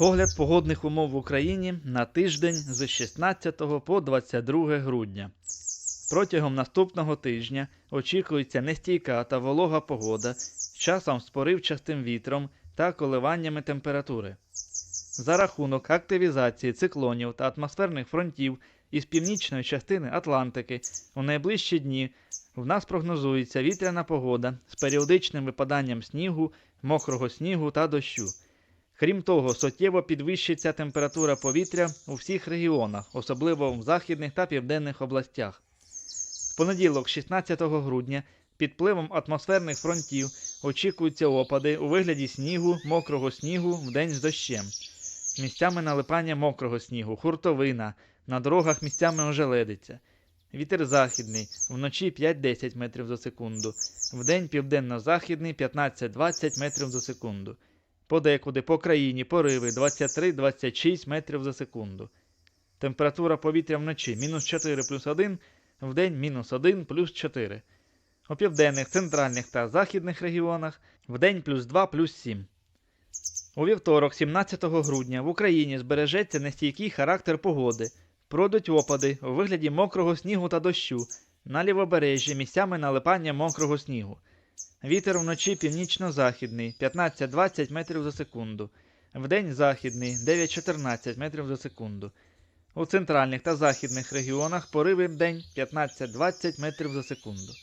Огляд погодних умов в Україні на тиждень з 16 по 22 грудня. Протягом наступного тижня очікується нестійка та волога погода часом з поривчастим вітром та коливаннями температури. За рахунок активізації циклонів та атмосферних фронтів із північної частини Атлантики у найближчі дні в нас прогнозується вітряна погода з періодичним випаданням снігу, мокрого снігу та дощу. Крім того, суттєво підвищиться температура повітря у всіх регіонах, особливо в західних та південних областях. В понеділок, 16 грудня, під впливом атмосферних фронтів очікуються опади у вигляді снігу, мокрого снігу вдень з дощем. Місцями налипання мокрого снігу, хуртовина, на дорогах місцями ожеледиться. Вітер західний, вночі 5-10 метрів за секунду, вдень південно-західний 15-20 метрів за секунду. Подекуди по країні пориви 23-26 метрів за секунду. Температура повітря вночі мінус 4 плюс 1, вдень мінус 1 плюс 4. У південних, центральних та західних регіонах вдень плюс 2 плюс 7. У вівторок, 17 грудня, в Україні збережеться нестійкий характер погоди. Пройдуть опади у вигляді мокрого снігу та дощу, на лівобережжі місцями налипання мокрого снігу. Вітер вночі північно-західний 15-20 метрів за секунду. Вдень західний 9-14 метрів за секунду. У центральних та західних регіонах пориви вдень 15-20 метрів за секунду.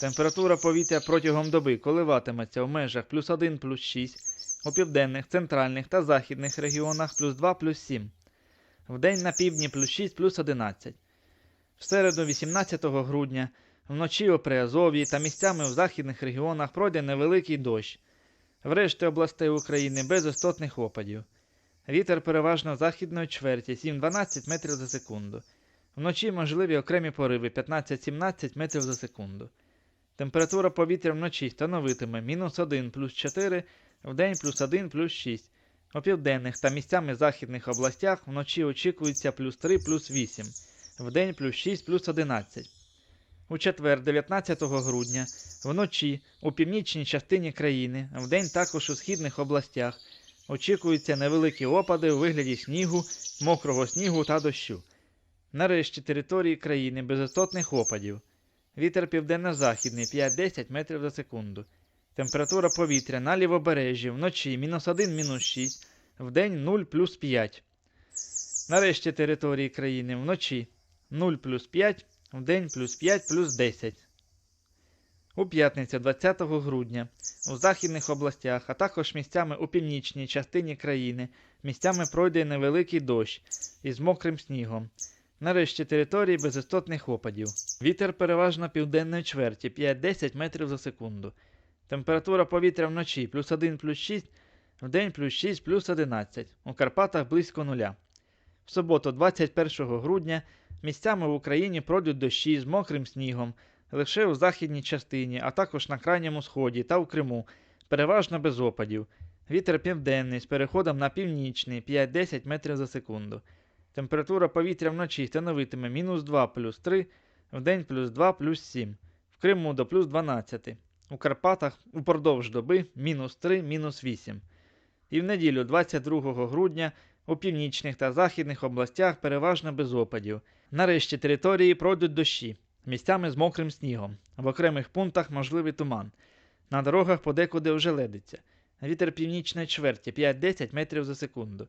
Температура повітря протягом доби коливатиметься в межах плюс 1 плюс 6, у південних, центральних та західних регіонах плюс 2 плюс 7. Вдень на півдні плюс 6 плюс 11. В середу 18 грудня вночі у Приазов'ї та місцями в західних регіонах пройде невеликий дощ. В решті областей України без істотних опадів. Вітер переважно західної чверті 7-12 метрів за секунду. Вночі можливі окремі пориви 15-17 метрів за секунду. Температура повітря вночі становитиме мінус 1 плюс 4, вдень плюс 1 плюс 6. У південних та місцями західних областях вночі очікується плюс 3 плюс 8, вдень плюс 6 плюс 11. У четвер, 19 грудня, вночі у північній частині країни, вдень також у східних областях, очікуються невеликі опади у вигляді снігу, мокрого снігу та дощу. Нарешті території країни без істотних опадів. Вітер південно-західний 5-10 метрів за секунду. Температура повітря на лівобережжі вночі мінус 1 мінус 6, вдень 0 плюс 5. Нарешті території країни вночі 0 плюс 5, вдень плюс 5 плюс 10. У п'ятницю 20 грудня у західних областях, а також місцями у північній частині країни, місцями пройде невеликий дощ із мокрим снігом. Нарешті території без істотних опадів. Вітер переважно південної чверті 5-10 метрів за секунду. Температура повітря вночі плюс 1 плюс 6, вдень плюс 6 плюс 11, у Карпатах близько нуля. В суботу, 21 грудня, місцями в Україні пройдуть дощі з мокрим снігом, лише у західній частині, а також на крайньому сході та у Криму, переважно без опадів. Вітер південний з переходом на північний 5-10 метрів за секунду. Температура повітря вночі становитиме мінус 2 плюс 3, вдень плюс 2 плюс 7, в Криму до плюс 12. У Карпатах упродовж доби мінус 3, мінус 8. І в неділю 22 грудня у північних та західних областях переважно без опадів. Нарешті території пройдуть дощі, місцями з мокрим снігом. В окремих пунктах можливий туман. На дорогах подекуди ожеледиться. Вітер північної чверті 5-10 метрів за секунду.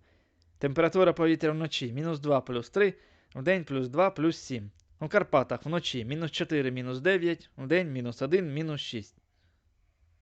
Температура повітря вночі мінус 2 плюс 3, вдень плюс 2 плюс 7. У Карпатах вночі мінус 4 мінус 9, вдень мінус 1 мінус 6.